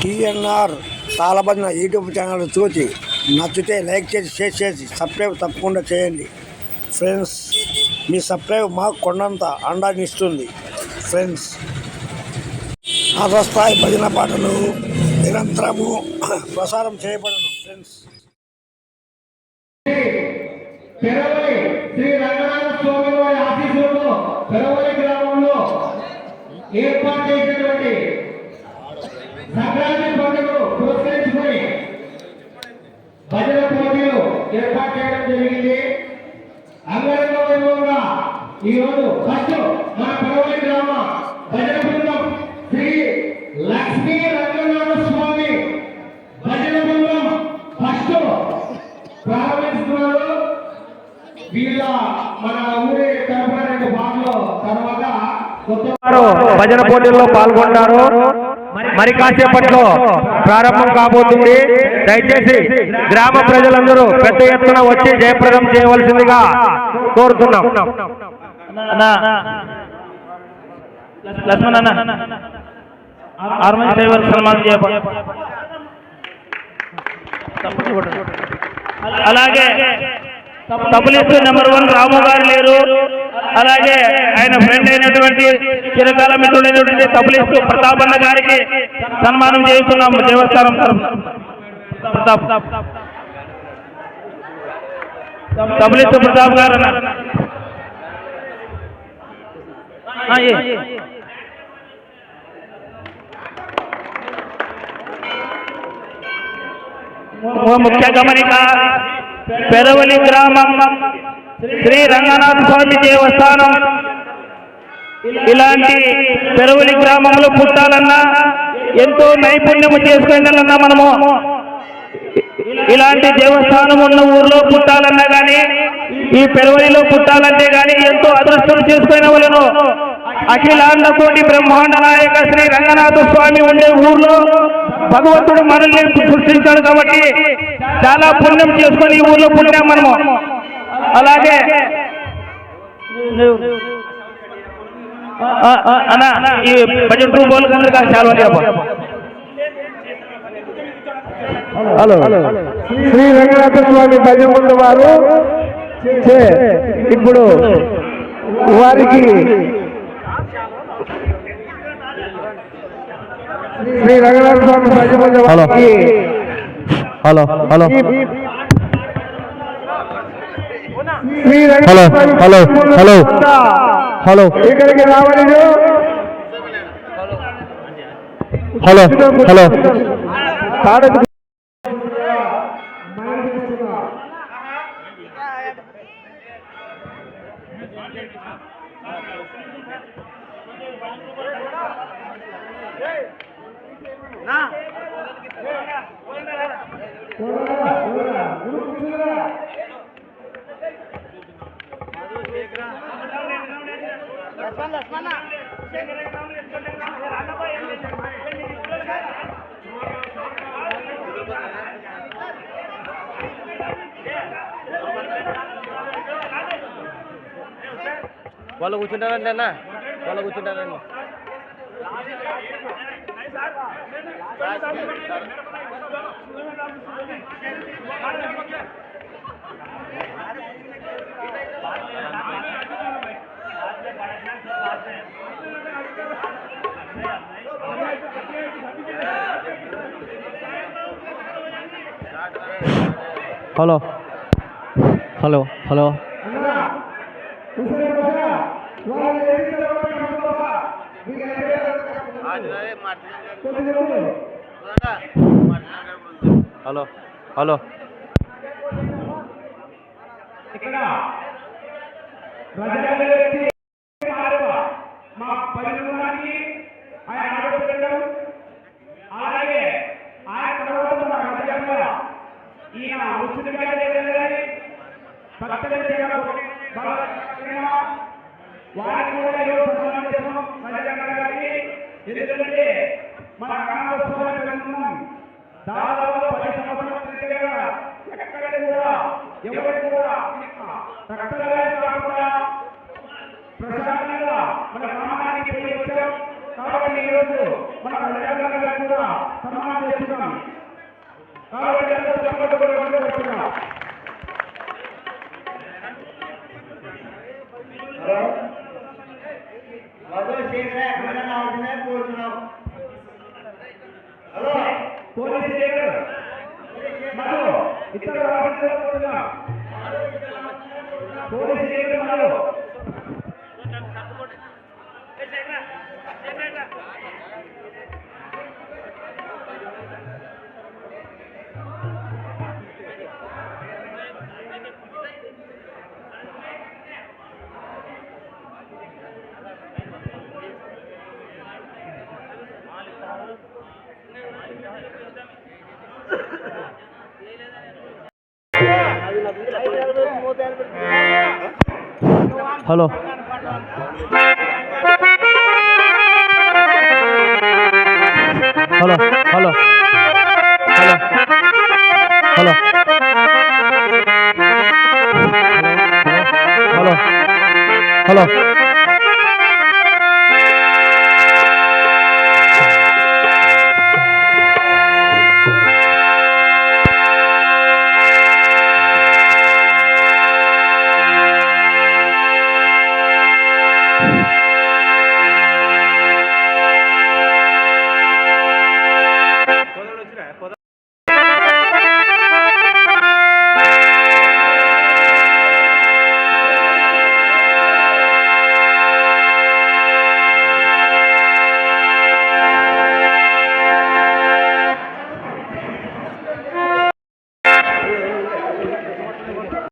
TNR తాళబడిన YouTube channel చూసి నచ్చితే like చేసి షేర్ చేసి సబ్స్క్రైబ్ తప్పకుండా చేయండి. ఫ్రెండ్స్ మీ సబ్స్క్రైబ్ మాకు కొండంత అండాన్నిస్తుంది ఫ్రెండ్స్ స్థాయి భజన పాటలు నిరంతరము ప్రసారం చేయబడను. ఫ్రెండ్స్ శ్రీ రంగనాథ స్వామి వారి ఆశీస్సులతో గ్రామంలో ఏర్పాటు చేసినటువంటి సంక్రాంతి పండుగను పురస్కరించుకొని భజన పోటీలు ఏర్పాటు చేయడం జరిగింది అంగరంగ వైభవంగా ఈరోజు ఫస్ట్ మన పెరవలి గ్రామ భజన బృందం శ్రీ లక్ష్మీ రంగనాథ స్వామి భజన బృందం ఫస్ట్ ప్రారంభిస్తున్నారు వీళ్ళ మన ఊరి తరఫున రెండు భాగంలో తర్వాత భజన పోటీల్లో పాల్గొన్నారు మరి కాసేపట్లో ప్రారంభం కాబోతుంది. దయచేసి గ్రామ ప్రజలందరూ పెద్ద ఎత్తున వచ్చి జయప్రదం చేయవలసిందిగా కోరుతున్నాం. లక్ష్మణ్ అన్న ఆర్మీ డ్రైవర్ సన్మానం చేయబడి అలాగే తప్పులిస్తూ నెంబర్ వన్ రాము గారు లేరు. అలాగే ఆయన ఫ్రెండ్ అయినటువంటి చిరకాల మిత్రుడైనటువంటి తప్పులిస్తూ ప్రతాప్ అన్న గారికి సన్మానం చేస్తున్నాము దేవస్థానం తరఫున. ప్రతాప్. తప్పులిస్తూ ప్రతాప్ గారు అన్న. ఆ, ఏ. ఓ ముఖ్య గమనిక పెరవలి గ్రామం శ్రీ రంగనాథ స్వామి దేవస్థానం. ఇలాంటి పెరవలి గ్రామంలో పుట్టాలన్నా ఎంతో నైపుణ్యము చేసుకుంటాలన్నా మనము. ఇలాంటి దేవస్థానం ఉన్న ఊర్లో పుట్టాలన్నా కానీ ఈ పెరవలిలో పుట్టాలంటే కానీ ఎంతో అదృష్టం చేసుకునే వాళ్ళను. అఖిలాండ కోటి బ్రహ్మాండ నాయక శ్రీ రంగనాథ స్వామి ఉండే ఊర్లో భగవంతుడు మనల్ని సృష్టించాడు కాబట్టి చాలా పుణ్యం చేసుకొని ఈ ఊర్లో పుట్టాం మనము. అలాగే హలో. శ్రీ రంగనాథ స్వామి భజన వారు. చే- ఇప్పుడు వారికి శ్రీ రంగనాథ స్వామి భజన వారికి hello. Hello. Hello hello hello hello. ఇక్కడికి రావలేదు. Hello hello. తాడకు వాళ్ళు కూర్చుంటారండి అన్న వాళ్ళు కూర్చుంటారండి hello hello hello hello hello ఇక్కడ ప్రజలందరికీ మారవ మా పరిణామానికి ఆయన ఆడపిల్లలు అలాగే ఆయన తర్వాత మన రాజ్యాంగ ఈయన ముస్లింగా లేదని భక్తులు వారికి కూడా ఈరోజు సన్మానం చేస్తున్నాం రాజ్యాంగ గారికి ఎందుకంటే మన కన్నస్వామి గ్రంథం దాదాపు పది సంవత్సరాల క్రితంగా ఎక్కడ కూడా ఎవరు కూడా రక్తగా కాకుండా ప్రశాంతంగా మన గ్రామానికి వెళ్ళి వచ్చాం. కాబట్టి ఈరోజు మన ప్రజలందరూ కూడా సన్మానం కాబట్టి అందరూ చప్పట్లు కొట్టమని కోరుతున్నాం. పోలీసు శేఖర్ మధు ఇద్దరు రావాల్సిందిగా కోరుతున్నాం. Police Shekar Madhu hello hello hello hello hello hello hello